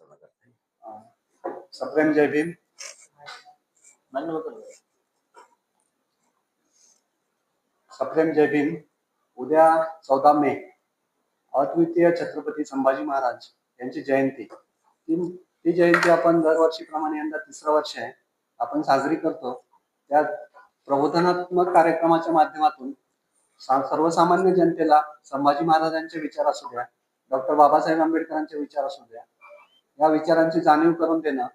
प्रस्तावना करते सप्रेम जय भीम. सप्रेम जय भीम. उद्या चौदा मे अद्वितीय छत्रपती संभाजी महाराज यांची जयंती. ती ती जयंती आपण दरवर्षीप्रमाणे यंदा तिसरं वर्ष आहे. आपण साजरी करतो. त्या प्रबोधनात्मक कार्यक्रमाच्या माध्यमातून सर्वसामान्य जनतेला संभाजी महाराजांचे विचार असू द्या डॉक्टर बाबासाहेब आंबेडकरांचे विचार असू द्या या विचारांची जाणीव करून देणं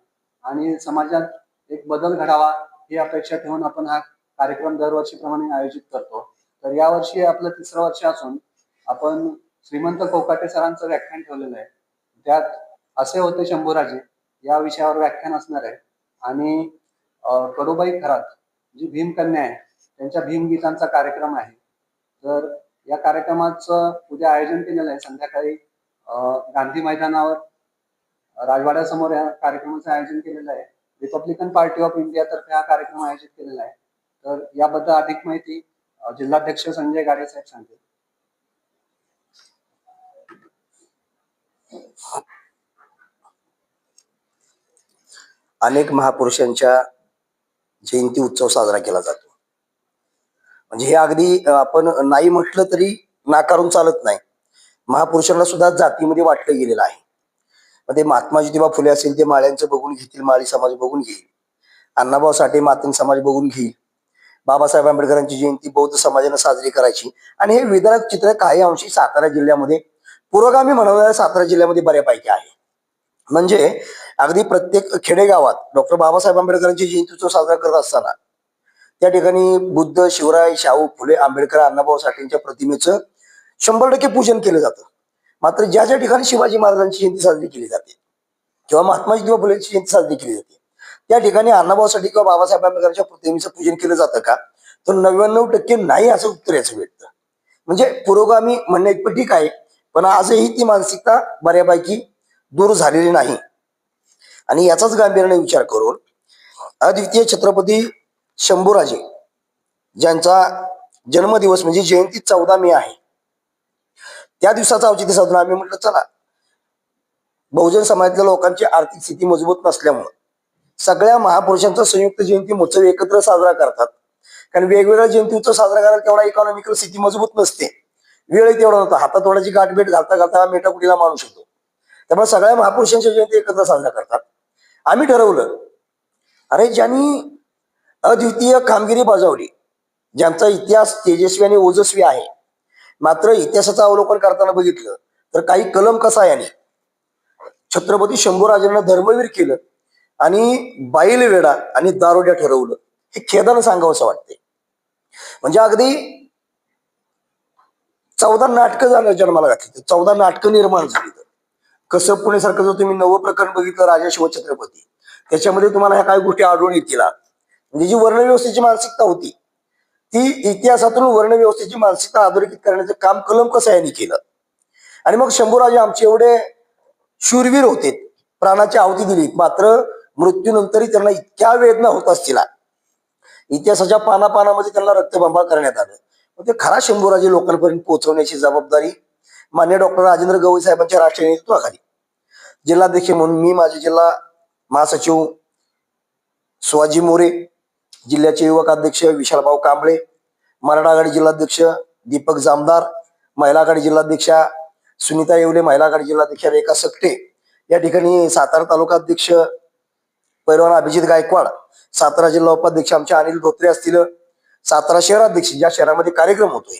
आणि समाजात एक बदल घडावा ही अपेक्षा ठेवून आपण हा कार्यक्रम दरवर्षीप्रमाणे आयोजित करतो. तर यावर्षी आपलं तिसरं वर्ष असून आपण श्रीमंत कोकाटे सरांचं व्याख्यान ठेवलेलं आहे. त्यात असे होते शंभूराजे या विषयावर व्याख्यान असणार आहे. आणि कडुबाई खरात जी भीमकन्या आहे त्यांच्या भीमगीतांचा कार्यक्रम आहे. तर या कार्यक्रमाचं उद्या आयोजन केलेलं आहे. संध्याकाळी अं, गांधी मैदानावर राजवाड्यासमोर या कार्यक्रमाचं आयोजन केलेलं आहे. रिपब्लिकन पार्टी ऑफ इंडिया तर्फे हा कार्यक्रम आयोजित केलेला आहे. तर याबद्दल अधिक माहिती जिल्हाध्यक्ष संजय गाडे साहेब सांगतील. अनेक महापुरुषांच्या जयंती उत्सव साजरा केला जातो. म्हणजे हे अगदी आपण नाही म्हटलं तरी नाकारून चालत नाही. महापुरुषांना सुद्धा जातीमध्ये वाटलं गेलेलं आहे. मध्ये ते महात्मा ज्योतिबा फुले असेल ते माळ्यांचं बघून घेतील माळी समाज बघून घेईल. अण्णाभाऊ साठे मातंग समाज बघून घेईल. बाबासाहेब आंबेडकरांची जयंती बौद्ध समाजाने साजरी करायची. आणि हे विदारक चित्र काही अंशी सातारा जिल्ह्यामध्ये पुरोगामी म्हणवणाऱ्या सातारा जिल्ह्यामध्ये बऱ्यापैकी आहे. म्हणजे अगदी प्रत्येक खेडेगावात डॉक्टर बाबासाहेब आंबेडकरांची जयंती उत्सव साजरा करत असताना त्या ठिकाणी बुद्ध शिवराय शाहू फुले आंबेडकर अण्णाभाऊ साठेंच्या प्रतिमेचं शंभर टक्के पूजन केलं जातं. मात्र ज्या ज्या ठिकाणी शिवाजी महाराजांची जयंती साजरी केली जाते किंवा महात्मा ज्योतिबा फुलेंची जयंती साजरी केली जाते त्या ठिकाणी अण्णाभाऊसाठी किंवा बाबासाहेब आंबेडकरांच्या प्रतिमेचं पूजन केलं जातं का? तर नव्याण्णव टक्के नाही असं उत्तर याचं भेटतं. म्हणजे पुरोगामी म्हणणं इतपत ठीक आहे पण आजही ती मानसिकता बऱ्यापैकी दूर झालेली नाही. आणि याचाच गांभीर्याने विचार करून अद्वितीय छत्रपती शंभूराजे ज्यांचा जन्मदिवस म्हणजे जयंती चौदा मे आहे त्या दिवसाचा औचित्य साधून आम्ही म्हटलं चला. बहुजन समाजातल्या लोकांची आर्थिक स्थिती मजबूत नसल्यामुळं सगळ्या महापुरुषांचा संयुक्त जयंती महोत्सव एकत्र साजरा करतात. कारण वेगवेगळ्या जयंती उत्सव साजरा करायला तेवढा इकॉनॉमिकल स्थिती मजबूत नसते. वेळ तेवढा नव्हता हातात थोड्याची गाठभेट घालता घालता मेटाकुटीला माणूस होतो. त्यामुळे सगळ्या महापुरुषांच्या जयंती एकत्र साजरा करतात. आम्ही ठरवलं अरे ज्यांनी अद्वितीय कामगिरी बजावली ज्यांचा इतिहास तेजस्वी आणि ओजस्वी आहे मात्र इतिहासाचं अवलोकन करताना बघितलं तर काही कलम कसा याने? छत्रपती शंभूराजांना धर्मवीर केलं आणि बाईल वेडा आणि दारोड्या ठरवलं. हे खेदानं सांगावं असं वाटते म्हणजे अगदी चौदा नाटकं झालं जन्माला घातली. चौदा नाटकं निर्माण झाली कसं पुण्यासारखं जर तुम्ही नवं प्रकरण बघितलं राजा शिवछत्रपती. त्याच्यामध्ये तुम्हाला ह्या काही गोष्टी आढळून येतील. म्हणजे जी वर्णव्यवस्थेची मानसिकता होती ती इतिहासातून वर्णव्यवस्थेची मानसिकता अधोरेखित करण्याचं काम कलम कसं यांनी केलं? आणि मग शंभूराजे आमचे एवढे शूरवीर होते प्राणाची आहुती दिली मात्र मृत्यूनंतरही त्यांना इतक्या वेदना होत असतील. इतिहासाच्या पानापानामध्ये त्यांना रक्तबंबाळ करण्यात आलं. मग ते खरा शंभूराजे लोकांपर्यंत पोहोचवण्याची जबाबदारी मान्य डॉक्टर राजेंद्र गवई साहेबांच्या राष्ट्रीय नेतृत्वाखाली जिल्हाध्यक्ष म्हणून मी माझे जिल्हा महासचिव शिवाजी मोरे जिल्ह्याचे युवक अध्यक्ष विशालभाऊ कांबळे मराठा आघाडी जिल्हाध्यक्ष दीपक जामदार महिला आघाडी जिल्हाध्यक्षा सुनीता येवले महिला आघाडी जिल्हाध्यक्षा रेखा सकटे या ठिकाणी सातारा तालुका अध्यक्ष पैलवान अभिजित गायकवाड सातारा जिल्हा उपाध्यक्ष आमचे अनिल धोत्रे असतील सातारा शहराध्यक्ष ज्या शहरामध्ये कार्यक्रम होतोय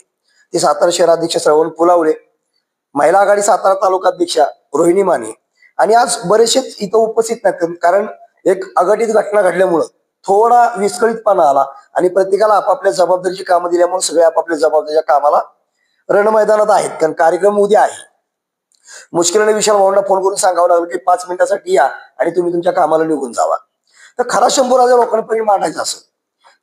ते सातारा शहराध्यक्ष श्रवण पुलावले महिला आघाडी सातारा तालुका अध्यक्षा रोहिणी माने आणि आज बरेचसेच इथं उपस्थित नाहीत कारण एक अघटित घटना घडल्यामुळं थोडा विस्कळीतपणा आला आणि प्रत्येकाला आपापल्या जबाबदारीची कामं दिल्यामुळे सगळे आपापल्या जबाबदारीच्या कामाला रणमैदानात आहेत. कारण कार्यक्रम उद्या आहे. मुश्किलाने विशाल भाऊंना फोन करून सांगावं लागलं की पाच मिनिटासाठी या आणि तुम्ही तुमच्या कामाला निघून जावा. तर खरा शंभर हजार लोकांपर्यंत मांडायचा असेल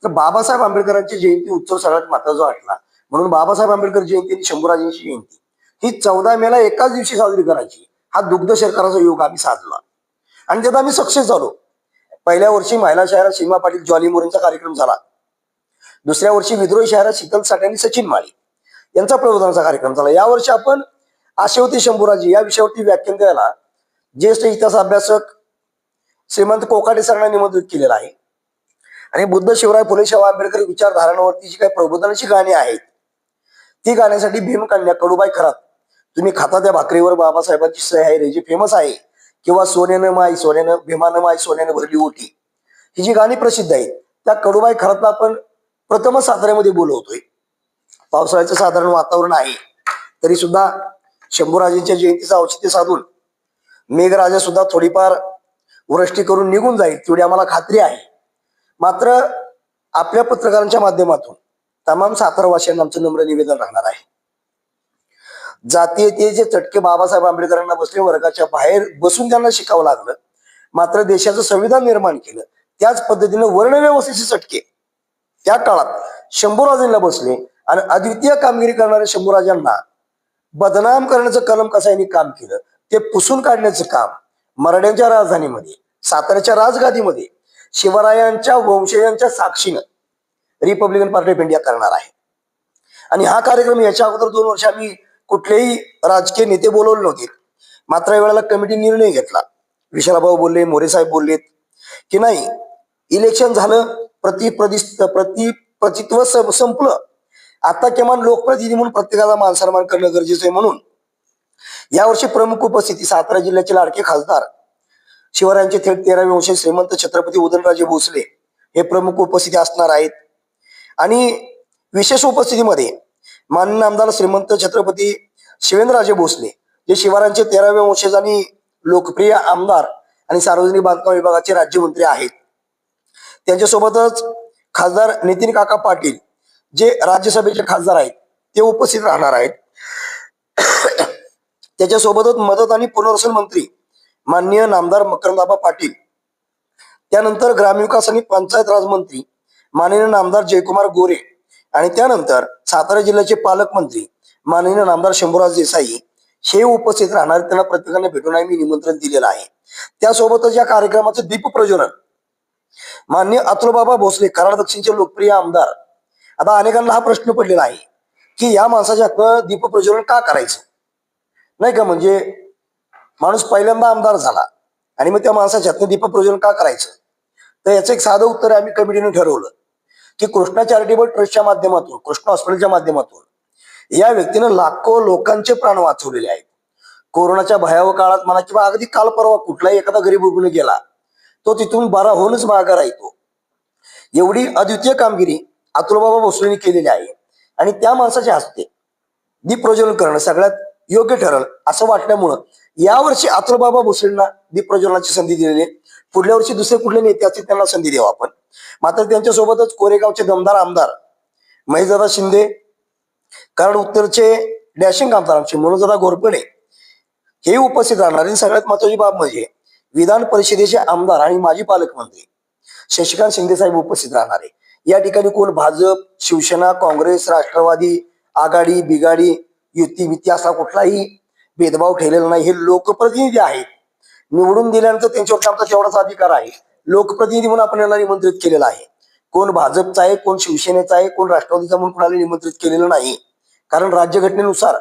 तर बाबासाहेब आंबेडकरांची जयंती उत्सव सगळ्यात महत्त्वाचा वाटला. म्हणून बाबासाहेब आंबेडकर जयंती आणि शंभूराजांची जयंती. ही चौदा मेला एकाच दिवशी साजरी करायची. हा दुग्ध सरकाराचा योग आम्ही साधला. आणि त्यात आम्ही सक्सेस झालो. पहिल्या वर्षी महिला शहरात सीमा पाटील जॉली मोरेंचा कार्यक्रम झाला. दुसऱ्या वर्षी विद्रोही शहरात शीतल साठे आणि सचिन माळी यांचा प्रबोधनाचा कार्यक्रम झाला. यावर्षी आपण आशेवती शंभूराजी या विषयावरती व्याख्यान द्यायला ज्येष्ठ इतिहास अभ्यासक श्रीमंत कोकाटे सरांना निमंत्रित केलेला आहे. आणि बुद्ध शिवराय फुले शाह आंबेडकर विचारधारांवरती जी काही प्रबोधनाची गाणी आहेत. ती गाण्यासाठी भीमकन्या कडूबाई खरात. तुम्ही खाता त्या भाकरीवर बाबासाहेबांची सही आहे रे जी फेमस आहे. किंवा सोन्यानं माई सोन्यानं भीमानं माई सोन्यानं भरली ओटी. ही जी गाणी प्रसिद्ध आहेत त्या कडूबाई खरातला आपण प्रथम साताऱ्यामध्ये बोलवतोय. पावसाळ्याचं साधारण वातावरण आहे तरी सुद्धा शंभूराजेंच्या जयंतीचं औचित्य साधून मेघराजा सुद्धा थोडीफार वृष्टी करून निघून जाईल तेवढी आम्हाला खात्री आहे. मात्र आपल्या पत्रकारांच्या माध्यमातून तमाम सातारवासियांना आमचं नम्र निवेदन राहणार आहे. जातीयतेचे चटके बाबासाहेब आंबेडकरांना बसले वर्गाच्या बाहेर बसून त्यांना शिकावं लागलं. मात्र देशाचं संविधान निर्माण केलं. त्याच पद्धतीने वर्णव्यवस्थेचे चटके. त्या काळात शंभूराजांना बसले आणि अद्वितीय कामगिरी करणाऱ्या शंभूराजांना बदनाम करण्याचं कलम कसायनी काम केलं. ते पुसून काढण्याचं काम. मराठ्यांच्या राजधानीमध्ये साताऱ्याच्या राजगादीमध्ये शिवरायांच्या वंशजांच्या साक्षीनं रिपब्लिकन पार्टी ऑफ इंडिया करणार आहे. आणि हा कार्यक्रम याच्या अगोदर दोन वर्ष आम्ही कुठलेही राजकीय नेते बोलवले नव्हते. मात्र यावेळेला कमिटी निर्णय घेतला. विशालाभाऊ बोलले मोरे साहेब बोललेत की नाही इलेक्शन झालं प्रति प्रदिस्त प्रति प्रतित्व संपलं. आता किमान लोकप्रतिनिधी म्हणून प्रत्येकाला मान सन्मान करणं गरजेचं आहे म्हणून. यावर्षी प्रमुख उपस्थिती सातारा जिल्ह्याचे लाडके खासदार शिवरायांचे थेट तेरावे वंश श्रीमंत छत्रपती उदयनराजे भोसले हे प्रमुख उपस्थिती असणार आहेत. आणि विशेष उपस्थितीमध्ये माननीय आमदार श्रीमंत छत्रपती शिवेंद्रराजे भोसले जे शिवारांचे तेराव्या वंशज आणि लोकप्रिय आमदार आणि सार्वजनिक बांधकाम विभागाचे राज्यमंत्री आहेत. त्यांच्यासोबतच खासदार नितीन काका पाटील जे राज्यसभेचे खासदार आहेत ते उपस्थित राहणार आहेत. त्याच्यासोबतच मदत आणि पुनर्वसन मंत्री माननीय नामदार मकरंदाबा पाटील त्यानंतर ग्रामविकास आणि पंचायत राज मंत्री माननीय नामदार जयकुमार गोरे आणि त्यानंतर सातारा जिल्ह्याचे पालकमंत्री माननीय नामदार शंभूराज देसाई हे उपस्थित राहणार त्यांना प्रत्येकाने भेटून आम्ही निमंत्रण दिलेलं आहे. त्यासोबतच या कार्यक्रमाचं दीप प्रज्वलन. मान्य अतुलबाबा भोसले कराड दक्षिणचे लोकप्रिय आमदार. आता अनेकांना हा प्रश्न पडलेला आहे की या माणसाच्या हातनं दीप प्रज्वलन का करायचं? नाही का म्हणजे माणूस पहिल्यांदा आमदार झाला आणि मग त्या माणसाच्या हातनं दीप प्रज्वलन का करायचं? तर याचं एक साधं उत्तर आम्ही कमिटीने ठरवलं. की कृष्णा चॅरिटेबल ट्रस्टच्या माध्यमातून कृष्णा हॉस्पिटलच्या माध्यमातून. या व्यक्तीनं लाखो लोकांचे प्राण वाचवलेले आहेत. कोरोनाच्या भयावह काळात म्हणा किंवा अगदी काल परवा कुठलाही एखादा गरीब रुग्ण गेला तो तिथून बरा होऊनच माघार राहतो एवढी अद्वितीय कामगिरी अतुलबाबा भोसलेंनी केलेली आहे आणि त्या माणसाच्या हस्ते दीपप्रज्वलन करणं सगळ्यात योग्य ठरल असं वाटल्यामुळं यावर्षी अतुलबाबा भोसलेंना दीपप्रज्वलनाची संधी दिलेली आहे. पुढल्या वर्षी दुसरे कुठले नेते असतील त्यांना संधी देऊ आपण. मात्र त्यांच्यासोबतच कोरेगावचे दमदार आमदार महेशदादा शिंदे कराड उत्तरचे डॅशिंग आमदार आमचे मनोजदादा घोरपडे हे उपस्थित राहणार. आणि सगळ्यात महत्वाची बाब म्हणजे विधान परिषदेचे आमदार आणि माजी पालकमंत्री शशिकांत शिंदे साहेब उपस्थित राहणार. आहे या ठिकाणी कोण? भाजप शिवसेना काँग्रेस राष्ट्रवादी आघाडी बिगाडी युती विती असा कुठलाही भेदभाव ठेवलेला नाही. हे लोकप्रतिनिधी आहेत. निवडून दिल्यानंतर त्यांच्यावर आमचा तेवढाच अधिकार आहे. लोकप्रतिनिधी म्हणून आपण यांना निमंत्रित केलेला आहे. कोण भाजपचा आहे कोण शिवसेनेचा आहे कोण राष्ट्रवादीचा म्हणून कोणाला निमंत्रित केलेलं नाही. कारण राज्यघटनेनुसार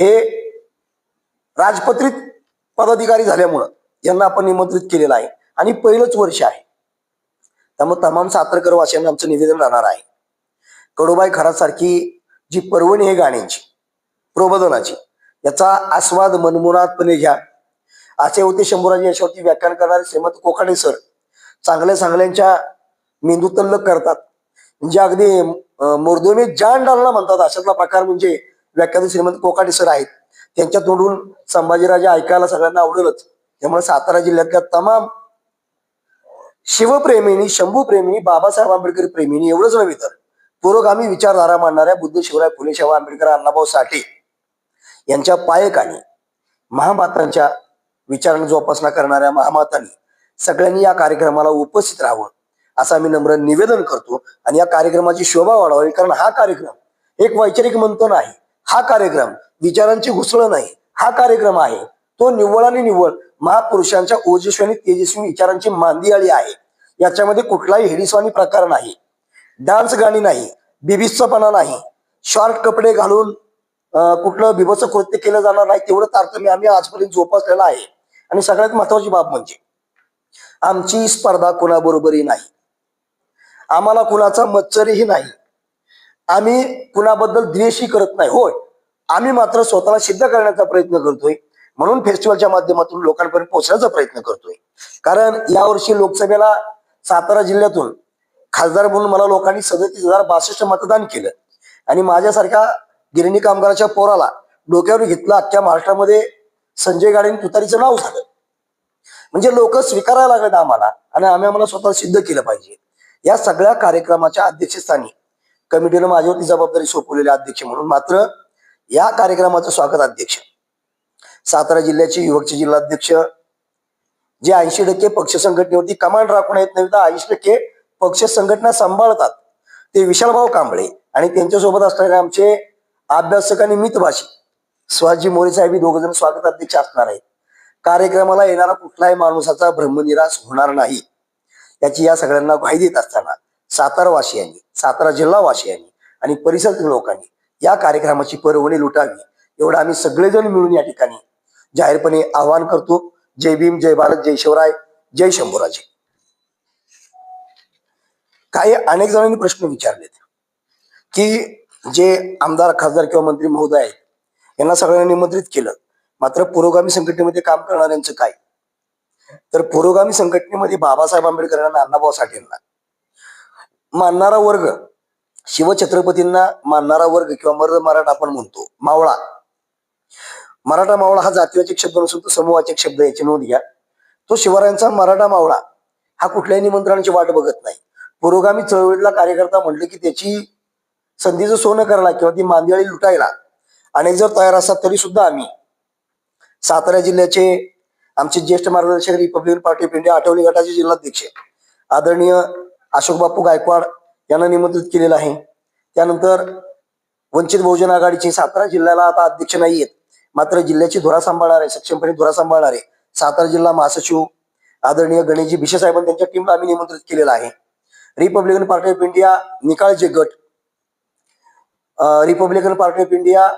हे राजपत्रित पदाधिकारी झाल्यामुळं यांना आपण निमंत्रित केलेलं आहे. आणि पहिलंच वर्ष आहे. त्यामुळे तमाम सातारकर वासियांना आमचं निवेदन राहणार आहे. कडोबाई खरासारखी जी पर्वणी आहे गाण्यांची प्रबोधनाची याचा आस्वाद मनमुनातपणे घ्या. असे होते शंभूराजी याच्यावरती व्याख्यान करणारे श्रीमंत कोकाटे सर. चांगल्या चांगल्यांच्या मेंदू तल्लक करतात. म्हणजे अगदी मुर्दोमी जान डालना म्हणतात. अशातला प्रकार म्हणजे व्याख्यान श्रीमंत कोकाटे सर आहेत. त्यांच्या तोंडून संभाजीराजे ऐकायला सगळ्यांना आवडेलच. त्यामुळे सातारा जिल्ह्यातल्या तमाम शिवप्रेमीनी शंभूप्रेमीनी बाबासाहेब आंबेडकर प्रेमीनी एवढंच नव्हे तर पुरोगामी विचारधारा मांडणाऱ्या बुद्ध शिवराय फुले शाहू आंबेडकर अण्णाभाऊ साठे यांच्या पायकाने महामातांच्या विचारांची जोपासना करणाऱ्या महामातांनी सगळ्यांनी या कार्यक्रमाला उपस्थित राहावं असं आम्ही नम्र निवेदन करतो. आणि या कार्यक्रमाची शोभा वाढवावी कारण हा कार्यक्रम एक वैचारिक मंथन आहे हा कार्यक्रम विचारांची घुसळण नाही. हा कार्यक्रम आहे. तो निव्वळ आणि निव्वळ महापुरुषांच्या ओजस्वी आणि तेजस्वी विचारांची मांदियाळी आहे. याच्यामध्ये कुठलाही हिडीसवानी प्रकार नाही. डान्स गाणी नाही. बिबिस्तपणा नाही. शॉर्ट कपडे घालून कुठलं बिभत्स कृत्य केलं जाणार नाही तेवढं तारतम्य आम्ही आजपर्यंत जोपासलेलं आहे. आणि सगळ्यात महत्वाची बाब म्हणजे आमची स्पर्धा कुणाबरोबरही नाही. आम्हाला कुणाचा मच्छरही नाही. आम्ही कुणाबद्दल द्वेषही करत नाही. होय आम्ही मात्र स्वतःला सिद्ध करण्याचा प्रयत्न करतोय. म्हणून फेस्टिवलच्या माध्यमातून लोकांपर्यंत पोहोचण्याचा प्रयत्न करतोय. कारण यावर्षी लोकसभेला सातारा जिल्ह्यातून खासदार म्हणून मला लोकांनी सदतीस हजार बासष्ट मतदान केलं. आणि माझ्यासारख्या गिरणी कामगाराच्या पोराला डोक्यावर घेतलं अख्ख्या महाराष्ट्रामध्ये संजय गाडे तुतारीचं नाव झालं. म्हणजे लोक स्वीकारायला लागलेत आम्हाला आणि आम्ही आम्हाला स्वतः सिद्ध केलं पाहिजे. या सगळ्या कार्यक्रमाच्या अध्यक्षस्थानी कमिटीनं माझ्यावरती जबाबदारी सोपवलेली अध्यक्ष म्हणून मात्र या कार्यक्रमाचं स्वागत अध्यक्ष सातारा जिल्ह्याचे युवकचे जिल्हाध्यक्ष जे ऐंशी टक्के पक्ष संघटनेवरती कमांड राखून येत नाही तर ऐंशी टक्के पक्ष संघटना सांभाळतात. ते विशालभाऊ कांबळे आणि त्यांच्यासोबत असणारे आमचे अभ्यासक आणि मितभाषी सुहासजी मोरे साहेब दोघ जण स्वागत अध्यक्ष असणार आहेत. कार्यक्रमाला येणारा कुठलाही माणूसाचा ब्रह्मनिराश होणार नाही. याची या सगळ्यांना ग्वाही देत असताना सातारावासियांनी सातारा जिल्हावासियांनी आणि परिसरातील लोकांनी या कार्यक्रमाची पर्वणी लुटावी एवढं आम्ही सगळेजण मिळून या ठिकाणी जाहीरपणे आवाहन करतो. जय भीम जय भारत जय शिवराय जय शंभूराजे. काही अनेक जणांनी प्रश्न विचारलेत की जे आमदार खासदार किंवा मंत्री महोदय आहेत यांना सगळ्यांना निमंत्रित केलं. मात्र पुरोगामी संघटनेमध्ये काम करणाऱ्यांचं काय? तर पुरोगामी संघटनेमध्ये बाबासाहेब आंबेडकरांना अण्णाभाऊ साठेंना. मानणारा वर्ग शिवछत्रपतींना मानणारा वर्ग किंवा मर्द मराठा आपण म्हणतो मावळा. मराठा मावळा हा जातीवाचक शब्द नसून तो समूहाचक शब्द याची नोंद घ्या. तो शिवरायांचा मराठा मावळा हा कुठल्याही निमंत्रणाची वाट बघत नाही. पुरोगामी चळवळीला कार्यकर्ता म्हटलं की त्याची संधीचं सोनं करायला किंवा ती मांदियाळी लुटायला अनेक जर तयार असतात तरी सुद्धा आम्ही. सातारा जिल्ह्याचे आमचे ज्येष्ठ मार्गदर्शक रिपब्लिकन पार्टी ऑफ इंडिया आठवली गटाचे जिल्हाध्यक्ष आदरणीय अशोक बापू गायकवाड यांना निमंत्रित केलेलं आहे. त्यानंतर वंचित बहुजन आघाडीचे सातारा जिल्ह्याला आता अध्यक्ष नाही आहेत. मात्र जिल्ह्याची धुरा सांभाळणारे सक्षमपणे धुरा सांभाळणारे सातारा जिल्हा महासचिव आदरणीय गणेशजी भिशे साहेबांनी त्यांच्या टीमला आम्ही निमंत्रित केलेलं आहे. रिपब्लिकन पार्टी ऑफ इंडिया निकाळचे गट republican party of India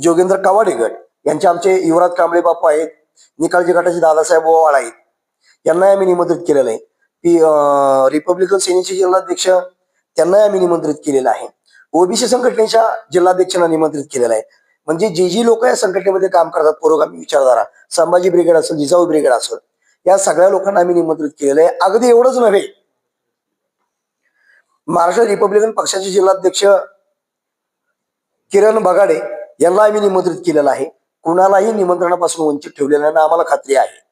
Jogendra Kawade गट यांचे आमचे युवराज कांबळे बापू आहेत निकालजी गटाचे दादासाहेब ओवाळ आहेत. यांनाही आम्ही निमंत्रित केलेलं आहे. पी रिपब्लिकन सेनेचे जिल्हाध्यक्ष त्यांनाही आम्ही निमंत्रित केलेलं आहे. ओबीसी संघटनेच्या जिल्हाध्यक्षांना निमंत्रित केलेलं आहे. म्हणजे जे जी लोक या संघटनेमध्ये काम करतात पुरोगामी विचारधारा संभाजी ब्रिगेड असेल जिजाऊ ब्रिगेड असेल या सगळ्या लोकांना आम्ही निमंत्रित केलेलं आहे. अगदी एवढंच नव्हे महाराष्ट्र रिपब्लिकन पक्षाचे जिल्हाध्यक्ष किरण बगाडे यांना आम्ही निमंत्रित केलेलं आहे. कुणालाही निमंत्रणापासून वंचित ठेवलेलं नाही आम्हाला खात्री आहे.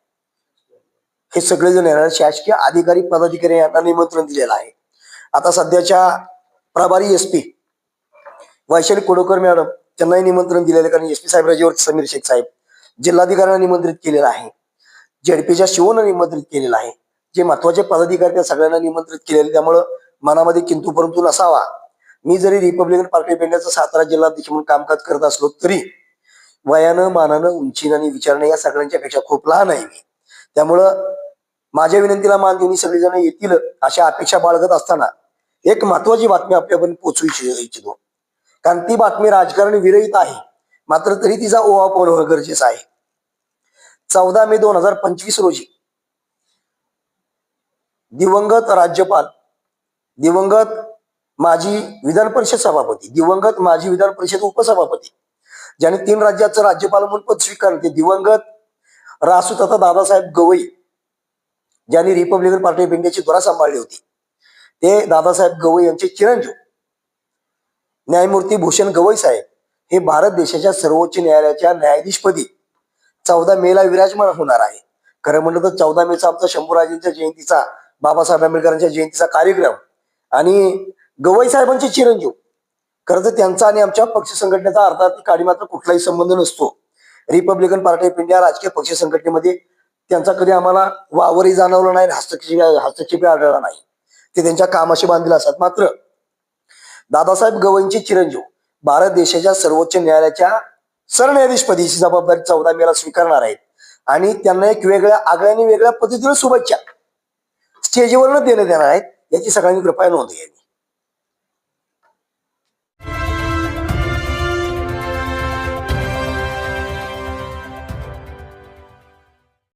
हे सगळेजण येणार शासकीय अधिकारी पदाधिकारी यांना निमंत्रण दिलेलं आहे. आता सध्याच्या प्रभारी S P Vaishali Kodokar madam त्यांनाही निमंत्रण दिलेलं आहे. कारण एस पी साहेब राजेवर समीर शेख साहेब जिल्हाधिकाऱ्यांना निमंत्रित केलेलं आहे. जेडपीच्या शिवनं निमंत्रित केलेलं आहे. जे महत्त्वाचे पदाधिकारी त्या सगळ्यांना निमंत्रित केलेले त्यामुळं मनामध्ये किंतू परंतु नसावा. मी जरी रिपब्लिकन पार्टी ऑफ इंडियाचा सातारा जिल्हाध्यक्ष म्हणून कामकाज करत असलो तरी वयानं मानानं उंचीनं आणि विचारणं या सगळ्यांच्या पेक्षा खूप लहान आहे मी. त्यामुळं माझ्या विनंतीला मान देऊन सगळेजण येतील अशा अपेक्षा बाळगत असताना एक महत्वाची बातमी आपल्यापर्यंत पोहोचू इच्छितो. कारण ती बातमी राजकारण विरहित आहे. मात्र तरी तिचा ओवापण होणं गरजेचं आहे. चौदा मे दोन हजार पंचवीस रोजी दिवंगत राज्यपाल दिवंगत माजी विधान परिषद सभापती दिवंगत माजी विधान परिषद उपसभापती ज्याने तीन राज्याचं राज्यपाल म्हणून पद स्वीकारले दिवंगत रासू तथा दादासाहेब गवई ज्यांनी रिपब्लिकन पार्टी ऑफ इंडियाची धुरा सांभाळली होती. ते दादासाहेब गवई यांचे चिरंजीव. न्यायमूर्ती भूषण गवई साहेब हे भारत देशाच्या सर्वोच्च न्यायालयाच्या न्यायाधीशपदी चौदा मेला विराजमान होणार आहे. खरं म्हणलं तर चौदा मेचा आमचा शंभूराजेंच्या जयंतीचा बाबासाहेब आंबेडकरांच्या जयंतीचा कार्यक्रम आणि गवई साहेबांचे चिरंजीव. खरं तर त्यांचा आणि आमच्या पक्ष संघटनेचा अर्थात काडी मात्र कुठलाही संबंध नसतो. रिपब्लिकन पार्टी ऑफ इंडिया राजकीय पक्ष संघटनेमध्ये त्यांचा कधी आम्हाला वावरही जाणवलं नाही हस्तक्षेप हस्तक्षेपही आढळला नाही. ते त्यांच्या कामाशी बांधले असतात. मात्र दादासाहेब गवईंचे चिरंजीव भारत देशाच्या सर्वोच्च न्यायालयाच्या सरन्यायाधीशपदीची जबाबदारी चौदा मेला स्वीकारणार आहेत. आणि त्यांना एक वेगळ्या आगळ्याने वेगळ्या पद्धतीने शुभेच्छा. स्टेजवरनं देण्यात येणार आहेत याची सगळ्यांनी कृपया नोंद घ्यावी.